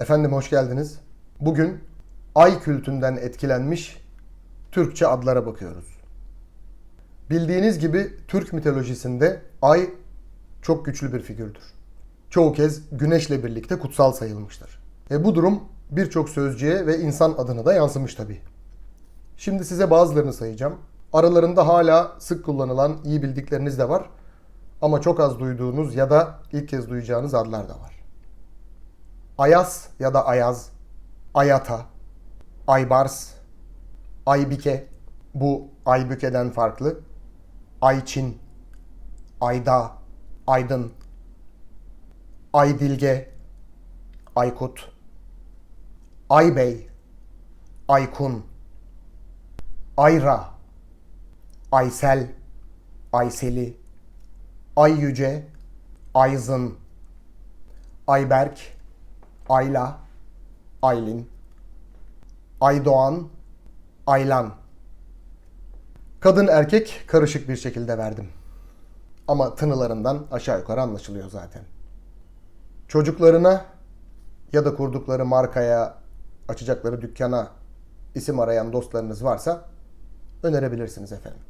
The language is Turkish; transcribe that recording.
Efendim hoş geldiniz. Bugün ay kültünden etkilenmiş Türkçe adlara bakıyoruz. Bildiğiniz gibi Türk mitolojisinde ay çok güçlü bir figürdür. Çoğu kez güneşle birlikte kutsal sayılmıştır. E bu durum birçok sözcüğe ve insan adına da yansımış tabii. Şimdi size bazılarını sayacağım. Aralarında hala sık kullanılan, iyi bildikleriniz de var. Ama çok az duyduğunuz ya da ilk kez duyacağınız adlar da var. Ayas ya da Ayaz, Ayata, Aybars, Aybike, bu Aybüke'den farklı, Ayçin, Ayda, Aydın, Aydilge, Aykut, Aybey, Aykun, Ayra, Aysel, Ayseli, Ay Yüce, Ayzın, Ayberk, Ayla, Aylin, Aydoğan, Aylan. Kadın erkek karışık bir şekilde verdim. Ama tınılarından aşağı yukarı anlaşılıyor zaten. Çocuklarına ya da kurdukları markaya, açacakları dükkana isim arayan dostlarınız varsa önerebilirsiniz efendim.